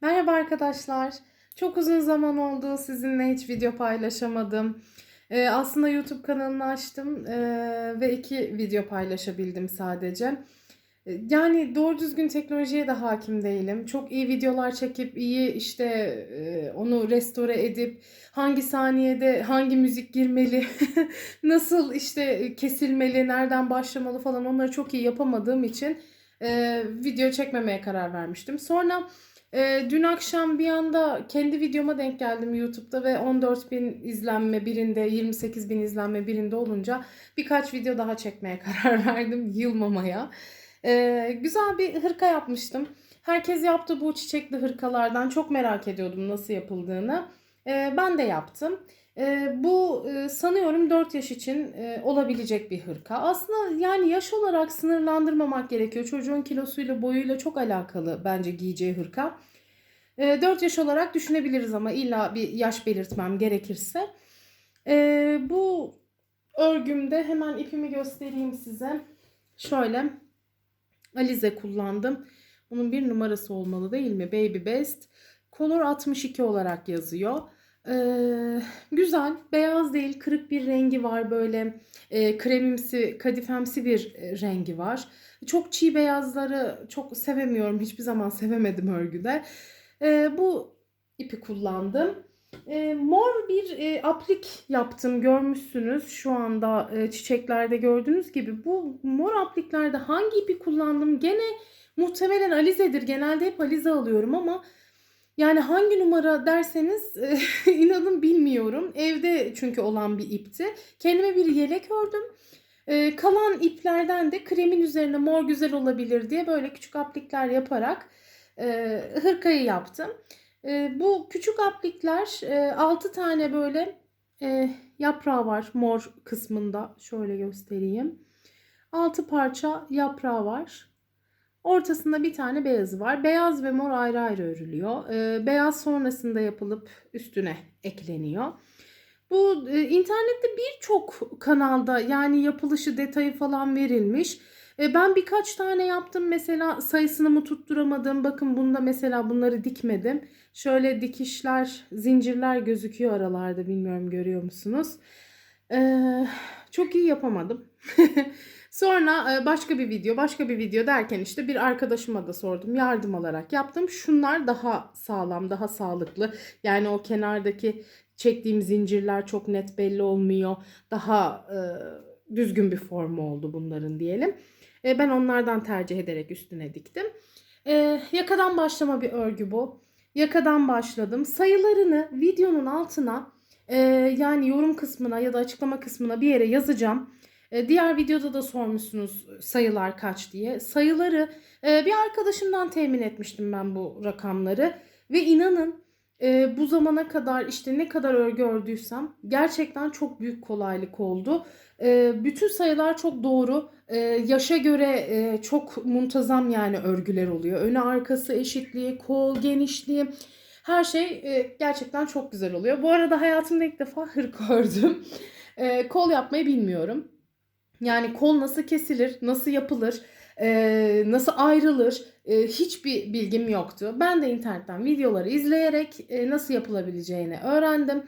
Merhaba arkadaşlar. Çok uzun zaman oldu sizinle hiç video paylaşamadım. Ee, aslında YouTube kanalını açtım ee, ve iki video paylaşabildim sadece. Ee, Yani doğru düzgün teknolojiye de hakim değilim. Çok iyi videolar çekip iyi işte e, onu restore edip hangi saniyede hangi müzik girmeli, nasıl işte kesilmeli, nereden başlamalı falan onları çok iyi yapamadığım için e, video çekmemeye karar vermiştim. Sonra ee, dün akşam bir anda kendi videoma denk geldim YouTube'da ve 14 bin izlenme birinde 28 bin izlenme birinde olunca birkaç video daha çekmeye karar verdim yılmamaya. Ee, güzel bir hırka yapmıştım. Herkes yaptı bu çiçekli hırkalardan. Çok merak ediyordum nasıl yapıldığını. Ee, ben de yaptım. Ee, bu e, sanıyorum 4 yaş için e, olabilecek bir hırka. Aslında yani yaş olarak sınırlandırmamak gerekiyor. Çocuğun kilosuyla boyuyla çok alakalı bence giyeceği hırka. E, 4 yaş olarak düşünebiliriz ama illa bir yaş belirtmem gerekirse. Bu örgümde hemen ipimi göstereyim size. Şöyle Alize kullandım. Bunun bir numarası olmalı değil mi? Baby Best. Color 62 olarak yazıyor. Ee, güzel. Beyaz değil. Kırık bir rengi var böyle. E, kremimsi, kadifemsi bir e, rengi var. Çok çiğ beyazları çok sevemiyorum. Hiçbir zaman sevemedim örgüde. E, bu ipi kullandım. E, mor bir e, aplik yaptım görmüşsünüz şu anda e, çiçeklerde gördüğünüz gibi. Bu mor apliklerde hangi ipi kullandım gene muhtemelen alizedir. Genelde hep alize alıyorum ama yani hangi numara derseniz inanın bilmiyorum. Evde çünkü olan bir ipti. Kendime bir yelek ördüm. E, kalan iplerden de kremin üzerine mor güzel olabilir diye böyle küçük aplikler yaparak e, hırkayı yaptım. E, bu küçük aplikler e, 6 tane böyle e, yaprağı var mor kısmında. Şöyle göstereyim. 6 parça yaprağı var. Ortasında bir tane beyazı var. Beyaz ve mor ayrı ayrı örülüyor. E, beyaz sonrasında yapılıp üstüne ekleniyor. Bu e, internette birçok kanalda yani yapılışı detayı falan verilmiş. E, ben birkaç tane yaptım mesela sayısını mı tutturamadım. Bakın bunda mesela bunları dikmedim. Şöyle dikişler, zincirler gözüküyor aralarda bilmiyorum görüyor musunuz? E, çok iyi yapamadım. Sonra e, başka bir video, başka bir video derken işte bir arkadaşıma da sordum. Yardım alarak yaptım. Şunlar daha sağlam, daha sağlıklı. Yani o kenardaki çektiğim zincirler çok net belli olmuyor. Daha e, düzgün bir formu oldu bunların diyelim. E, ben onlardan tercih ederek üstüne diktim. E, yakadan başlama bir örgü bu. Yakadan başladım. Sayılarını videonun altına e, yani yorum kısmına ya da açıklama kısmına bir yere yazacağım. E, diğer videoda da sormuşsunuz sayılar kaç diye. Sayıları e, bir arkadaşımdan temin etmiştim ben bu rakamları. Ve inanın e, bu zamana kadar işte ne kadar örgü ördüysem gerçekten çok büyük kolaylık oldu. Bütün sayılar çok doğru. Yaşa göre çok muntazam yani örgüler oluyor. Önü arkası eşitliği, kol genişliği her şey gerçekten çok güzel oluyor. Bu arada hayatımda ilk defa hırka ördüm. Kol yapmayı bilmiyorum. Yani kol nasıl kesilir, nasıl yapılır, e, nasıl ayrılır e, hiçbir bilgim yoktu. Ben de internetten videoları izleyerek e, nasıl yapılabileceğini öğrendim.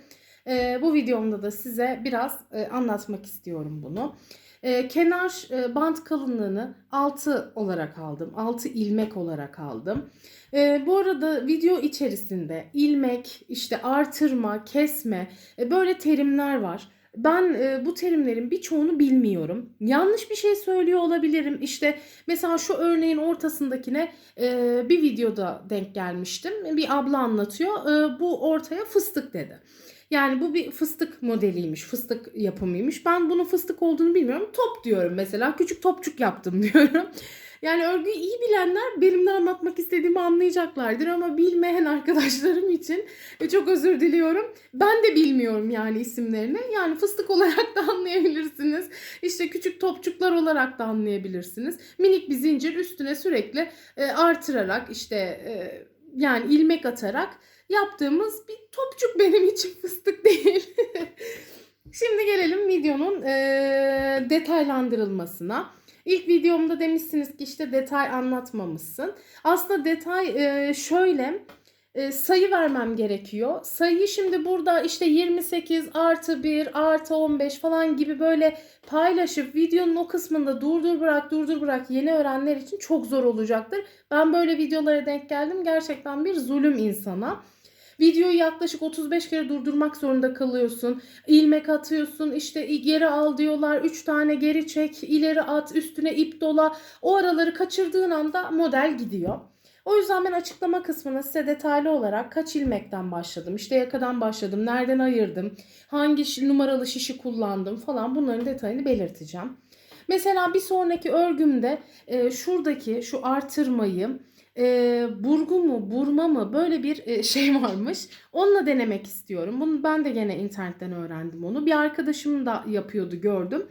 E, bu videomda da size biraz e, anlatmak istiyorum bunu. E, kenar e, bant kalınlığını 6 olarak aldım. 6 ilmek olarak aldım. E, bu arada video içerisinde ilmek, işte artırma, kesme e, böyle terimler var. Ben e, bu terimlerin birçoğunu bilmiyorum. Yanlış bir şey söylüyor olabilirim. İşte mesela şu örneğin ortasındakine e, bir videoda denk gelmiştim. Bir abla anlatıyor. E, bu ortaya fıstık dedi. Yani bu bir fıstık modeliymiş, fıstık yapımıymış. Ben bunun fıstık olduğunu bilmiyorum. Top diyorum mesela. Küçük topçuk yaptım diyorum. Yani örgüyü iyi bilenler benim de anlatmak istediğimi anlayacaklardır ama bilmeyen arkadaşlarım için e, çok özür diliyorum. Ben de bilmiyorum yani isimlerini. Yani fıstık olarak da anlayabilirsiniz. İşte küçük topçuklar olarak da anlayabilirsiniz. Minik bir zincir üstüne sürekli e, artırarak işte e, yani ilmek atarak yaptığımız bir topçuk benim için fıstık değil. Şimdi gelelim videonun detaylandırılmasına. İlk videomda demişsiniz ki işte detay anlatmamışsın. Aslında detay e, şöyle e, sayı vermem gerekiyor. Sayıyı şimdi burada işte 28 artı 1 artı 15 falan gibi böyle paylaşıp videonun o kısmında durdur bırak durdur bırak yeni öğrenenler için çok zor olacaktır. Ben böyle videolara denk geldim. Gerçekten bir zulüm insana. Videoyu yaklaşık 35 kere durdurmak zorunda kalıyorsun. İlmek atıyorsun işte geri al diyorlar. 3 tane geri çek, ileri at, üstüne ip dola. O araları kaçırdığın anda model gidiyor. O yüzden ben açıklama kısmına size detaylı olarak kaç ilmekten başladım, işte yakadan başladım, nereden ayırdım, hangi numaralı şişi kullandım falan bunların detayını belirteceğim. Mesela bir sonraki örgümde e, şuradaki şu artırmayı e, burgu mu burma mı böyle bir e, şey varmış. Onunla denemek istiyorum. Bunu ben de gene internetten öğrendim onu. Bir arkadaşım da yapıyordu gördüm.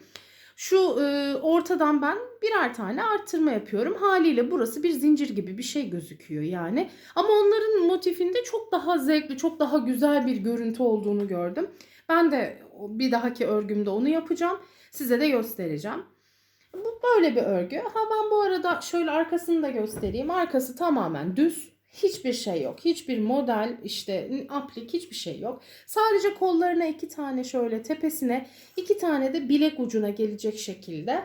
Şu e, ortadan ben birer tane arttırma yapıyorum. Haliyle burası bir zincir gibi bir şey gözüküyor yani. Ama onların motifinde çok daha zevkli, çok daha güzel bir görüntü olduğunu gördüm. Ben de bir dahaki örgümde onu yapacağım. Size de göstereceğim. Bu böyle bir örgü. Ha ben bu arada şöyle arkasını da göstereyim. Arkası tamamen düz. Hiçbir şey yok. Hiçbir model işte aplik hiçbir şey yok. Sadece kollarına iki tane şöyle tepesine iki tane de bilek ucuna gelecek şekilde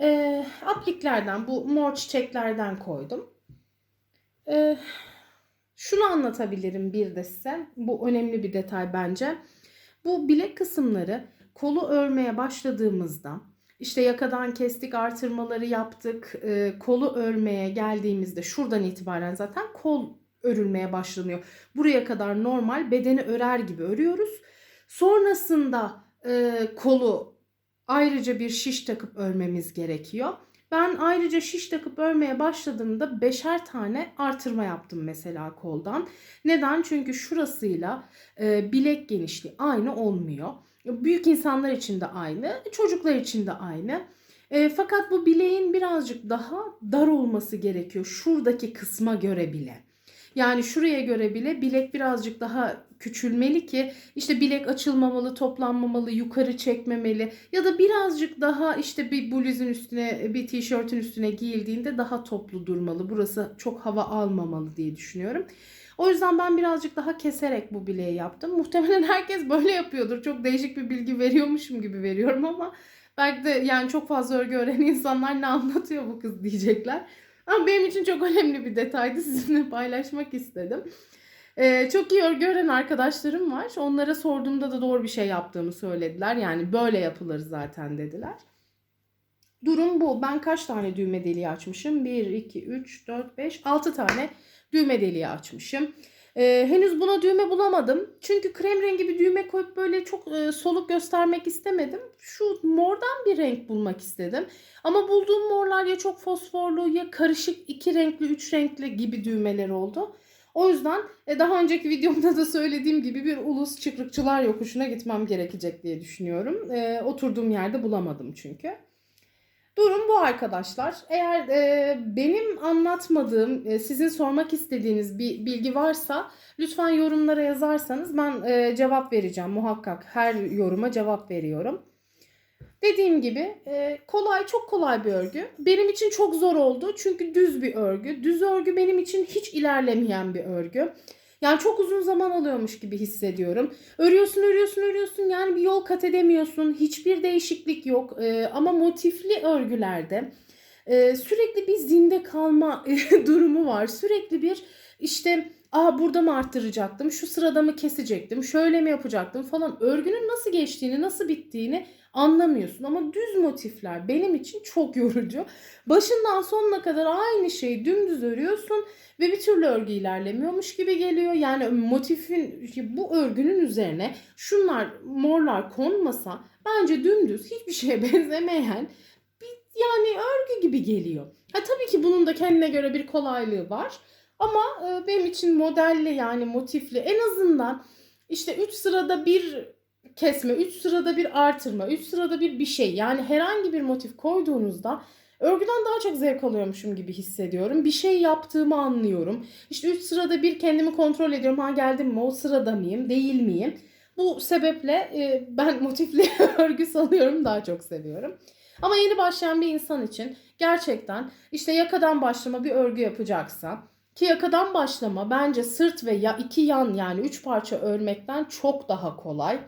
e, apliklerden bu mor çiçeklerden koydum. E, şunu anlatabilirim bir de size. Bu önemli bir detay bence. Bu bilek kısımları kolu örmeye başladığımızda işte yakadan kestik, artırmaları yaptık. E, kolu örmeye geldiğimizde şuradan itibaren zaten kol örülmeye başlanıyor. Buraya kadar normal bedeni örer gibi örüyoruz. Sonrasında e, kolu ayrıca bir şiş takıp örmemiz gerekiyor. Ben ayrıca şiş takıp örmeye başladığımda beşer tane artırma yaptım mesela koldan. Neden? Çünkü şurasıyla e, bilek genişliği aynı olmuyor. Büyük insanlar için de aynı, çocuklar için de aynı. E, fakat bu bileğin birazcık daha dar olması gerekiyor. Şuradaki kısma göre bile. Yani şuraya göre bile bilek birazcık daha küçülmeli ki işte bilek açılmamalı, toplanmamalı, yukarı çekmemeli ya da birazcık daha işte bir bluzun üstüne, bir tişörtün üstüne giyildiğinde daha toplu durmalı. Burası çok hava almamalı diye düşünüyorum. O yüzden ben birazcık daha keserek bu bileği yaptım. Muhtemelen herkes böyle yapıyordur. Çok değişik bir bilgi veriyormuşum gibi veriyorum ama belki de yani çok fazla örgü öğrenen insanlar ne anlatıyor bu kız diyecekler. Ama benim için çok önemli bir detaydı. Sizinle paylaşmak istedim. Ee, çok iyi örgü öğren arkadaşlarım var. Onlara sorduğumda da doğru bir şey yaptığımı söylediler. Yani böyle yapılır zaten dediler. Durum bu. Ben kaç tane düğme deliği açmışım? 1, 2, 3, 4, 5, 6 tane düğme deliği açmışım. Ee, henüz buna düğme bulamadım. Çünkü krem rengi bir düğme koyup böyle çok e, soluk göstermek istemedim. Şu mordan bir renk bulmak istedim. Ama bulduğum morlar ya çok fosforlu ya karışık iki renkli, üç renkli gibi düğmeler oldu. O yüzden e, daha önceki videomda da söylediğim gibi bir ulus çıkrıkçılar yokuşuna gitmem gerekecek diye düşünüyorum. E, oturduğum yerde bulamadım çünkü. Durum bu arkadaşlar. Eğer e, benim anlatmadığım, e, sizin sormak istediğiniz bir bilgi varsa lütfen yorumlara yazarsanız ben e, cevap vereceğim muhakkak. Her yoruma cevap veriyorum. Dediğim gibi e, kolay, çok kolay bir örgü. Benim için çok zor oldu çünkü düz bir örgü. Düz örgü benim için hiç ilerlemeyen bir örgü. Yani çok uzun zaman alıyormuş gibi hissediyorum. Örüyorsun, örüyorsun, örüyorsun. Yani bir yol kat edemiyorsun. Hiçbir değişiklik yok. Ee, ama motifli örgülerde e, sürekli bir zinde kalma durumu var. Sürekli bir işte Aa burada mı arttıracaktım? Şu sırada mı kesecektim? Şöyle mi yapacaktım falan. Örgünün nasıl geçtiğini, nasıl bittiğini anlamıyorsun. Ama düz motifler benim için çok yorucu. Başından sonuna kadar aynı şeyi dümdüz örüyorsun ve bir türlü örgü ilerlemiyormuş gibi geliyor. Yani motifin bu örgünün üzerine şunlar morlar konmasa bence dümdüz hiçbir şeye benzemeyen bir yani örgü gibi geliyor. Ha tabii ki bunun da kendine göre bir kolaylığı var. Ama e, benim için modelli yani motifli en azından işte 3 sırada bir kesme, 3 sırada bir artırma, 3 sırada bir bir şey. Yani herhangi bir motif koyduğunuzda örgüden daha çok zevk alıyormuşum gibi hissediyorum. Bir şey yaptığımı anlıyorum. İşte 3 sırada bir kendimi kontrol ediyorum. Ha geldim mi o sırada mıyım, değil miyim? Bu sebeple e, ben motifli örgü sanıyorum daha çok seviyorum. Ama yeni başlayan bir insan için gerçekten işte yakadan başlama bir örgü yapacaksa Ki yakadan başlama bence sırt ve ya iki yan yani üç parça örmekten çok daha kolay.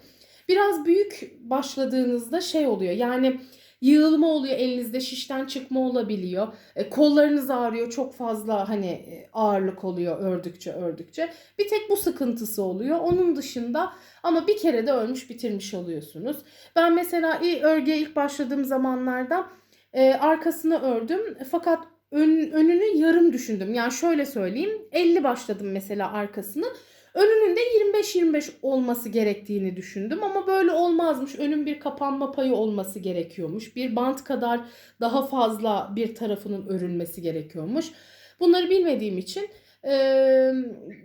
Biraz büyük başladığınızda şey oluyor yani yığılma oluyor elinizde şişten çıkma olabiliyor. E, kollarınız ağrıyor çok fazla hani e, ağırlık oluyor ördükçe ördükçe. Bir tek bu sıkıntısı oluyor. Onun dışında ama bir kere de örmüş bitirmiş oluyorsunuz. Ben mesela örgüye ilk başladığım zamanlarda e, arkasını ördüm fakat ön, önünü yarım düşündüm. Yani şöyle söyleyeyim 50 başladım mesela arkasını. Önünün de 25-25 olması gerektiğini düşündüm ama böyle olmazmış. Önün bir kapanma payı olması gerekiyormuş. Bir bant kadar daha fazla bir tarafının örülmesi gerekiyormuş. Bunları bilmediğim için e,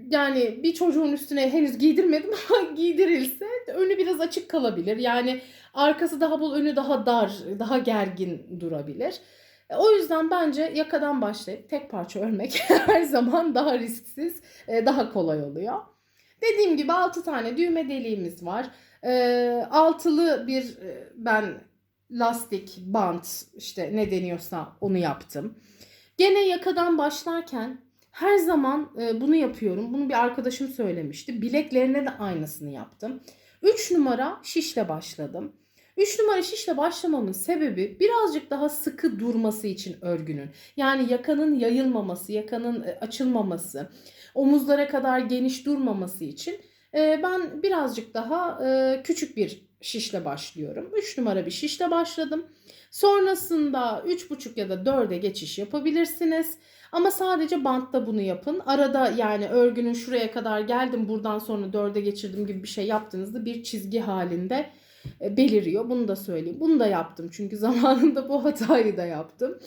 yani bir çocuğun üstüne henüz giydirmedim ama giydirilse önü biraz açık kalabilir. Yani arkası daha bol, önü daha dar, daha gergin durabilir. E, O yüzden bence yakadan başlayıp tek parça örmek her zaman daha risksiz, e, daha kolay oluyor. Dediğim gibi 6 tane düğme deliğimiz var. E, altılı bir e, ben lastik, bant işte ne deniyorsa onu yaptım. Gene yakadan başlarken her zaman e, bunu yapıyorum. Bunu bir arkadaşım söylemişti. Bileklerine de aynısını yaptım. 3 numara şişle başladım. 3 numara şişle başlamamın sebebi birazcık daha sıkı durması için örgünün. Yani yakanın yayılmaması, yakanın e, açılmaması, omuzlara kadar geniş durmaması için e, ben birazcık daha e, küçük bir şişle başlıyorum. 3 numara bir şişle başladım. Sonrasında 3,5 ya da 4'e geçiş yapabilirsiniz. Ama sadece bantta bunu yapın. Arada yani örgünün şuraya kadar geldim buradan sonra 4'e geçirdim gibi bir şey yaptığınızda bir çizgi halinde e, beliriyor. Bunu da söyleyeyim. Bunu da yaptım çünkü zamanında bu hatayı da yaptım.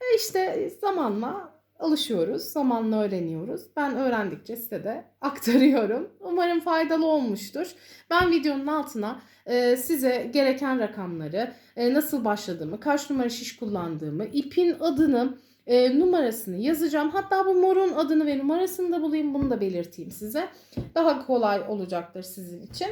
E işte zamanla alışıyoruz, zamanla öğreniyoruz. Ben öğrendikçe size de aktarıyorum. Umarım faydalı olmuştur. Ben videonun altına e, size gereken rakamları, e, nasıl başladığımı, kaç numara şiş kullandığımı, ipin adını, e, numarasını yazacağım. Hatta bu morun adını ve numarasını da bulayım, bunu da belirteyim size. Daha kolay olacaktır sizin için.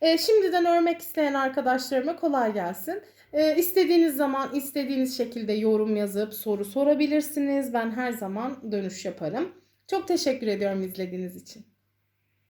E, şimdiden örmek isteyen arkadaşlarıma kolay gelsin. E, istediğiniz zaman istediğiniz şekilde yorum yazıp soru sorabilirsiniz. Ben her zaman dönüş yaparım. Çok teşekkür ediyorum izlediğiniz için.